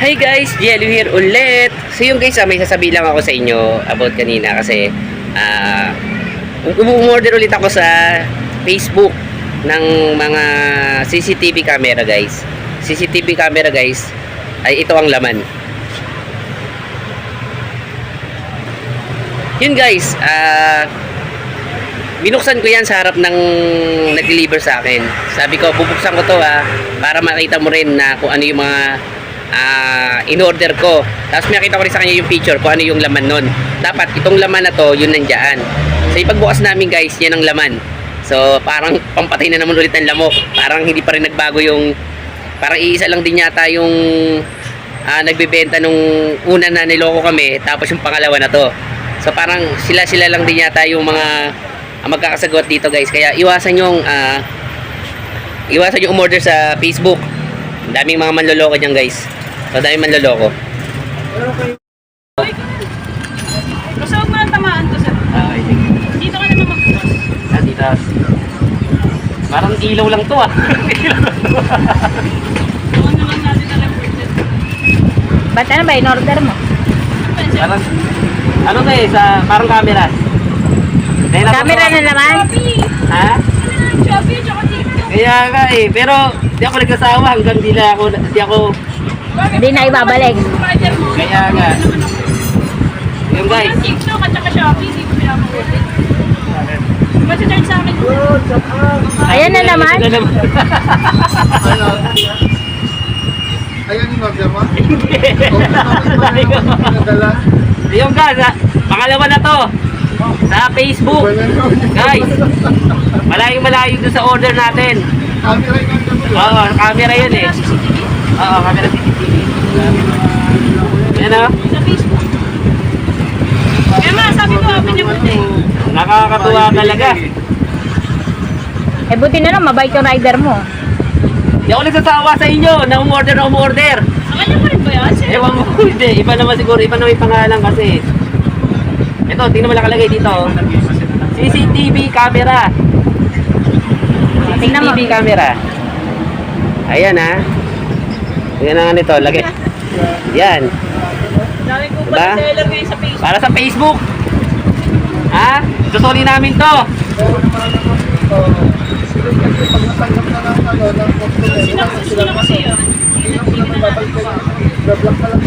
Hi guys, Jello here ulit. So yung guys, ah, may sasabihin lang ako sa inyo about kanina kasi ah umorder ulit ako sa Facebook ng mga CCTV camera guys. CCTV camera guys ay ito ang laman. Yun guys, ah binuksan ko yan sa harap ng nag-deliver sa akin. Sabi ko, bubuksan ko to ha, para makita mo rin na kung ano yung mga ah, in-order ko. Tapos makita ko rin sa kanya yung picture kung ano yung laman nun. Dapat itong laman na to, yun nandyan. So ipagbukas namin guys, yan ang laman. So parang pampatay na naman ulit ng lamok. Parang hindi pa rin nagbago yung, parang iisa lang din yata yung ah, nagbebenta nung una na niloko kami, tapos yung pangalawa na to. So parang sila-sila lang din yata yung mga ang magkakasagot dito guys. Kaya iwasan yung ah, iwasan yung umorder sa Facebook. Ang daming mga manloloko diyan guys. So daming manloloko. Gusto mo na tamaan to sir. Sige. Dito ka naman mag-cross. Ah, dito. Parang ilaw lang to ah. Doon na lang natin alam pwede. Ba't ano ba, in-order mo? parang ano to eh, sa parang camera. Dahil Camera na naman? Ha? Shopee tsaka TikTok. Kaya nga eh, pero di ako nagsasawa hanggang di na ako, di ako, Hindi na ibabalik. Kaya nga. yung guys, TikTok at saka Shopee, hindi ko pinapagod. Masacharge sa akin. Ayan na naman. Ito na naman. Ano? Ayan yung ko. Nadala? Yung guys, ah, pangalawa na to. Sa Facebook. Guys, malayong malayo doon sa order natin. Camera. Oo, camera yun eh. Oo, camera CCTV. Yan o. Sa Facebook. Kaya ma, sabi ko, open niyo muna eh. Nakakatuwa talaga. Eh buti na lang, mabait yung rider mo. Di ako nagsasawa sa inyo na umorder na umorder. Kanya pa rin ba yan? sir? Ewan mo, hindi. Iba naman siguro, iba naman yung pangalan kasi. Ito, tingnan mo nakalagay dito. oh. CCTV camera. Mo. CCTV camera. Ayan ha. Na nga nito, lagay. Yan. Dami ko Diba? ba seller ngayon sa Facebook? Para sa Facebook. Ha? Susuli namin to. Natanggap na lang kasi yun? Hindi na- hindi na natin pa. bablock ka lang.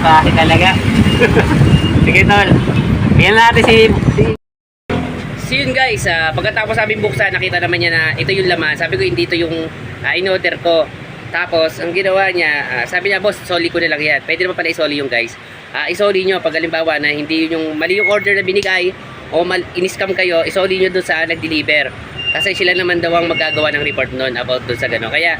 Bakit talaga? Sige tol. Tingnan natin si... So yun guys, ah, pagkatapos namin buksan, nakita naman niya na ito yung laman. Sabi ko hindi ito yung uh, in-order ko. Tapos, ang ginawa niya, ah, sabi niya, boss, soli ko na lang yan. Pwede naman pala isoli yung guys. Ah, isoli nyo pag halimbawa na hindi yun yung mali yung order na binigay o mal, in-scam kayo, isoli nyo dun sa nag-deliver. Kasi sila naman daw ang magagawa ng report nun about dun sa gano'n. Kaya,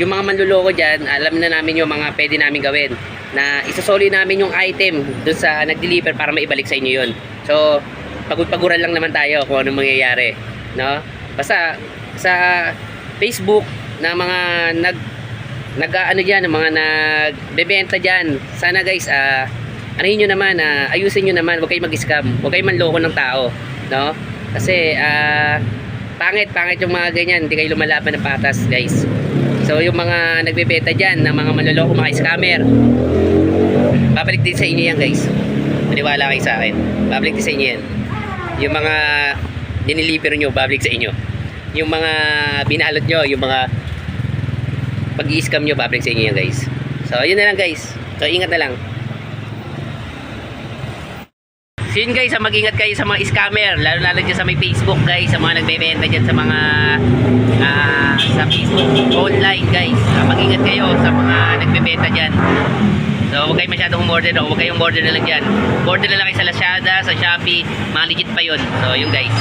yung mga manluloko dyan, alam na namin yung mga pwede namin gawin na isasoli namin yung item dun sa nag-deliver para maibalik sa inyo yun. So, pagod-paguran lang naman tayo kung anong mangyayari. No? Basta, sa Facebook na mga nag nag ano diyan mga nagbebenta diyan. Sana guys, ah anuhin niyo naman, ah, ayusin niyo naman, huwag kayong mag-scam, huwag kayong manloko ng tao, no? Kasi ah pangit, pangit yung mga ganyan, hindi kayo lumalaban ng patas, guys. So yung mga nagbebenta diyan ng mga manloloko, mga scammer, babalik din sa inyo yan, guys. Maniwala kayo sa akin. Babalik din sa inyo yan. Yung mga diniliver nyo, babalik sa inyo. Yung mga binalot nyo, yung mga pag scam nyo, babalik sa inyo yan guys. So, yun na lang guys. So, ingat na lang. So, yun guys, ah, mag-ingat kayo sa mga scammer. Lalo-lalo dyan sa may Facebook guys, sa mga nagbebenta dyan sa mga ah, sa Facebook online guys. Ah, mag-ingat kayo sa mga nagbebenta dyan. So, huwag kayo masyadong umorder. No? Huwag kayong order na lang dyan. Order na lang kayo sa Lazada, sa Shopee. Mga legit pa yun. So, yun guys.